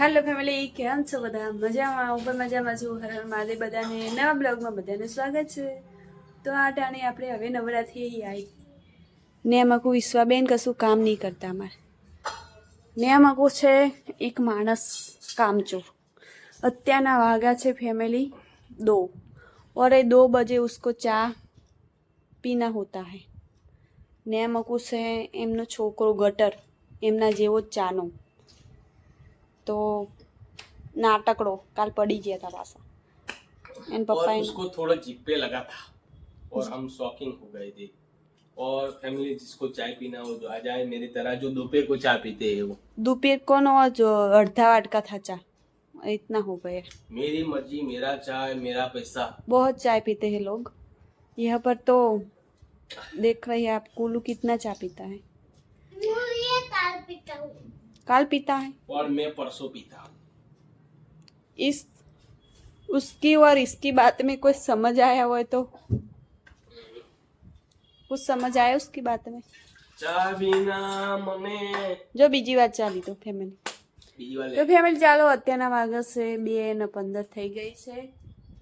Hello family કેમ છો બધા? મજામાં? હું પણ મજામાં છું. હરણ મારે બધાને નવા બ્લોગમાં બધાને સ્વાગત છે. તો આ ટાણે આપણે હવે નવરાથી આવી ને આમાં કોઈ વિશ્વાબેન કશું કામ નહીં કરતા અમારે. ને આમાં કોઈ છે, એક માણસ કામચોર. અત્યારના વાગા છે ફેમિલી દો. ઓરે દો બજે ઉસકો ચા પીના હોતા હૈ. ને આમાં કોઈ છે, એમનો છોકરો ગટર, એમના જેવો ચાનો. तो नाटकड़ो काल पड़ी गया था पासा एंड पापा और उसको थोड़ा जीप पे लगा था और हम शॉकिंग हो गए थे। और फैमिली जिसको चाय पीना हो जो आ जाए मेरी तरह जो दोपहर को चाय पीते हैं वो। दोपहर को ना जो अर्धा वाटका था चाय इतना हो गया। मेरी मर्ज़ी मेरा चाय मेरा पैसा। बहुत चाय पीते हैं लोग। यहाँ पर तो देख रहे हैं आप कुल्लू कितना चाय पीता है। काल पीता है और मैं परसों पीता हूँ इस उसकी और इसकी बात में कुछ समझ आया हो तो कुछ समझ आया उसकी बात में ચા વિના મને જો બીજી વાત ચાલી તો ફેમિલી બીજી વાર તો લે. ફેમિલી ચાલો અત્યારના વાગ્યા છે બે ને પંદર થઈ ગઈ છે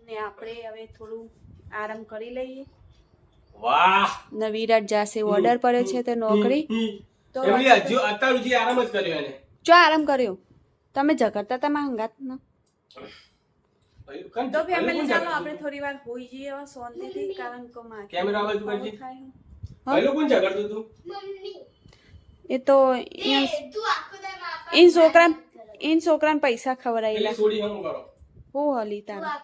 ને આપણે હવે થોડું આરામ કરી લઈએ વાહ ને વિરાટ જાશે ઓર્ડર પડ્યો છે તે નોકરી તો હજુ અત્યાર સુધી આરામ જ કર્યો એને. જો આરામ કર્યો. તમે ઝઘડતા હતા માં હંગાત ન. તો ફેમિલી ચાલો આપણે થોડી વાર હોઈ જઈએ હવે શાંતિથી કારણ કે માં કેમેરા બાજુ કરજે. થાય. હે. હતું? પહેલું કોણ ઝઘડતું હતું? એ તો ઈન છોકરા ઈન છોકરાને પૈસા ખવડાયેલા. પેલી સોડી કરો. હું હલી તારા.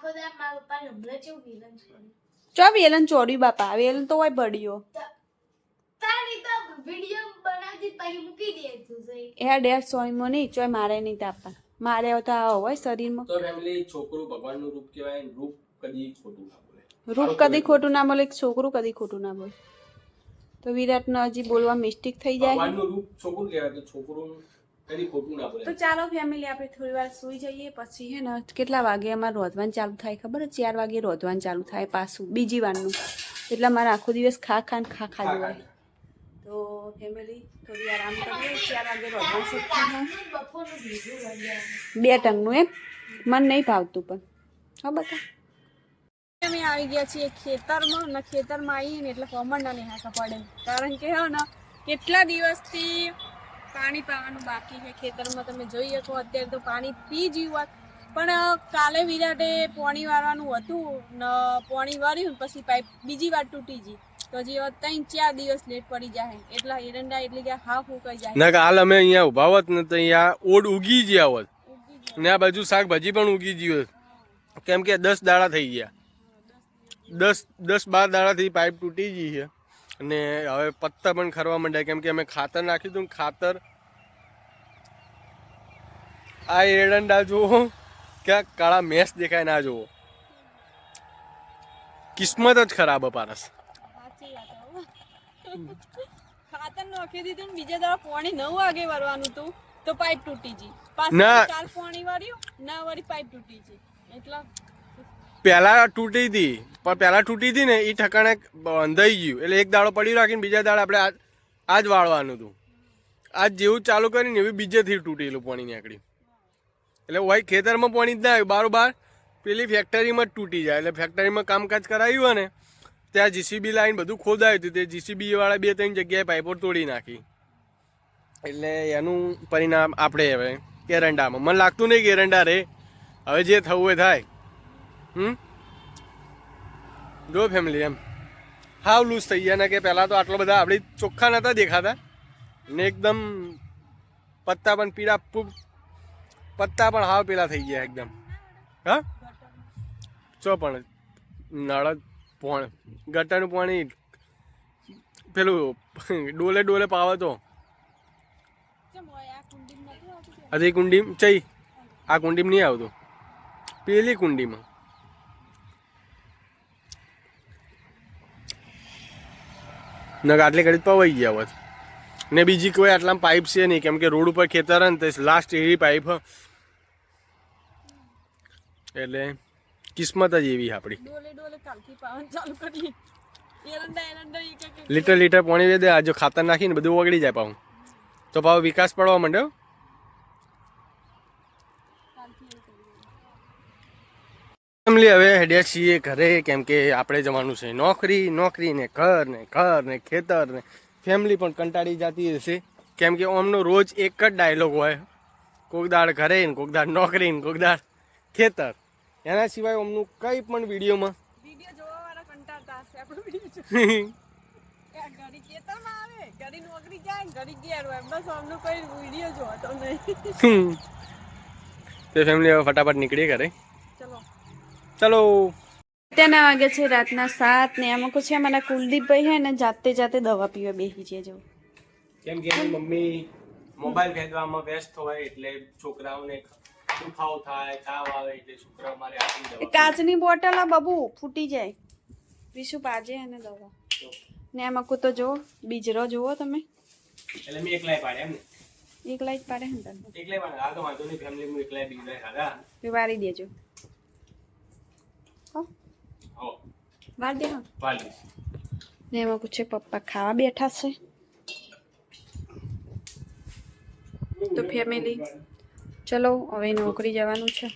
ચો વેલન ચોડ્યું બાપા? વેલન તો હોય બળ્યો એ આ ડેર સોયમાં નહીં ચોય મારે નહીં તાપા મારે તો આ હોય શરીરમાં. તો ફેમિલી છોકરું ભગવાનનું રૂપ કહેવાય રૂપ કદી ખોટું ના બોલે. રૂપ કદી ખોટું ના બોલે છોકરું કદી ખોટું ના બોલે. તો વિરાટને હજી બોલવા મિસ્ટેક થઈ જાય. ભગવાનનું રૂપ છોકરું કહેવાય તો છોકરું કદી ખોટું ના બોલે. તો ચાલો ફેમિલી આપણે થોડી વાર સુઈ જઈએ પછી હે ને કેટલા વાગે અમારે રોધવાનું ચાલુ થાય ખબર? છે ચાર વાગે રોધવાનું ચાલુ થાય પાછું બીજી વારનું. એટલે અમારે આખો દિવસ ખા ખાન ખા ખા જવાય હોય તો ફેમિલી થોડી આરામ કરીએ ચાર વાગે રોધવાનું શીખવું બે ટંગનું એમ? મન નહીં ભાવતું પણ. હા બતા અમે આવી ગયા છીએ ખેતરમાં ને ખેતરમાં આવીએ ને એટલે કમરના ને હાકા પડે. કારણ કે હો ને, કેટલા દિવસથી પાણી પાવાનું બાકી છે ખેતરમાં. તમે જોઈ શકો, અત્યારે તો પાણી પી જ હોત પણ કાલે વિરાટે પોણી વારવાનું હતું ને પાણી વાર્યું પછી પાઇપ બીજી વાર તૂટી ગઈ. તો જે ત્રણ ચાર દિવસ લેટ પડી જાય એટલા એરંડા એટલે કે હાફ ઉકાઈ જાય ના કાલ અમે અહીંયા ઊભા હોત ને તો અહીંયા ઓડ ઉગી ગયા હોત. ને આ બાજુ શાકભાજી પણ ઉગી ગયું કેમ કે દસ દાડા થઈ ગયા. દસ દસ બાર દાડાથી પાઇપ તૂટી ગઈ છે. અને હવે પત્તા પણ ખરવા માંડ્યા. કેમ કે અમે ખાતર નાખ્યું હતું ખાતર. આ એરંડા જુઓ. ક્યાં કાળા મેસ દેખાય ના જુઓ. કિસ્મત જ ખરાબ હો. ખાતર નાખી દીધું ને બીજા દાડા પોણી નવ વાગે વરવાનું હતું તો પાઇપ તૂટી ગઈ. ના. કાલ પોણી વાળ્યું ના વારી પાઇપ તૂટી ગઈ. એટલા પહેલા તૂટી હતી પણ પહેલા તૂટી હતી ને એ ઠકાણે બંધાઈ ગયું. એટલે એક દાડો પડી રાખીને બીજા દાડે આપણે આ આજ વાળવાનું હતું આજ જેવું ચાલુ કરીને એવી બીજેથી તૂટેલું પાણી નીકળ્યું. એટલે હોય ખેતરમાં પાણી જ ના આવ્યું. બારોબાર પેલી ફેક્ટરીમાં જ તૂટી જાય. એટલે ફેક્ટરીમાં કામકાજ કરાવ્યું હોય ને ત્યાં જીસીબી લાઈન બધું ખોદાયું હતું. તે જીસીબી વાળા બે ત્રણ જગ્યાએ પાઇપો તોડી નાખી. એટલે એનું પરિણામ આપણે હવે એરંડામાં. મને લાગતું નહીં કે એરંડા રે. હવે જે થવું એ થાય. હમ? જો ફેમિલી એમ. હાવ લૂઝ થઈ ગયા ને કે પહેલાં તો આટલો બધા આપણે ચોખ્ખા નહોતા દેખાતા. ને એકદમ પત્તા પણ પીળા પત્તા પણ હાવ પેલા થઈ ગયા એકદમ. હા? ચો પણ નળ પોણ, ગટરનું પાણી પેલું ડોલે ડોલે પાવે તો? હજી કુંડી ચઈ, આ કુંડીમાં નહીં આવતું. પેલી કુંડીમાં નગ આટલી ઘડી પવાઈ ગયા હોત. ને બીજી કોઈ આટલા પાઇપ છે નહીં કેમ કે રોડ ઉપર ખેતર ને લાસ્ટ એવી પાઇપ. એટલે કિસ્મત જ એવી આપણી. લીટર લીટર પાણી દે આ જો ખાતર નાખીને બધું ઓગળી જાય પાઉં તો ભાવ વિકાસ પડવા માંડ્યો ફેમિલી હવે હેડ્યા છીએ ઘરે કેમ કે આપણે જવાનું છે નોકરી નોકરી ને ઘર ને ઘર ને ખેતર ને. ફેમિલી પણ કંટાળી જતી હશે. કેમ કે ઓમનો રોજ એક જ ડાયલોગ હોય. કોક દાળ ઘરે ને કોક દાળ નોકરી ને કોક દાળ ખેતર. એના સિવાય અમનું કંઈ પણ વિડીયોમાં. વીડિયો જોવા વાળા કંટાળતા હશે આપણો વીડિયો ઘડી ખેતરમાં આવે ઘડી નોકરી જાય ઘડી ઘેર હોય બસ અમનું કોઈ વીડિયો જોતો નહીં. તે ફેમિલી હવે ફટાફટ નીકળી ઘરે. ચલો. ચલો. અત્યારના વાગે છે રાતના સાત ને અમુક છે મારા કુલદીપભાઈ હે ને જાતે જાતે દવા પીવા બેસી છે જો. કેમ કે મમ્મી મોબાઈલ ફેંકવામાં વ્યસ્ત હોય એટલે છોકરાઓને દુખાવો થાય તાવ આવે એટલે છોકરાઓ મારે આપી દવા. કાચની બોટલ આ બબુ ફૂટી જાય. વિશુ પાજે અને દવા. ને આમાં કો તો જો બીજરો જુઓ તમે. એટલે મેં એકલાય પાડે એમ ને એકલાય જ પાડે તમે એકલાય પાડે. આ તો વાંધો નહીં ફેમિલી હું એકલાય બીજાય ખાધા વિવારી દેજો. હો. હો. વાર દે હા. દે ને એમાં પૂછે પપ્પા ખાવા બેઠા છે. તો ફેમિલી ચલો હવે નોકરી જવાનું છે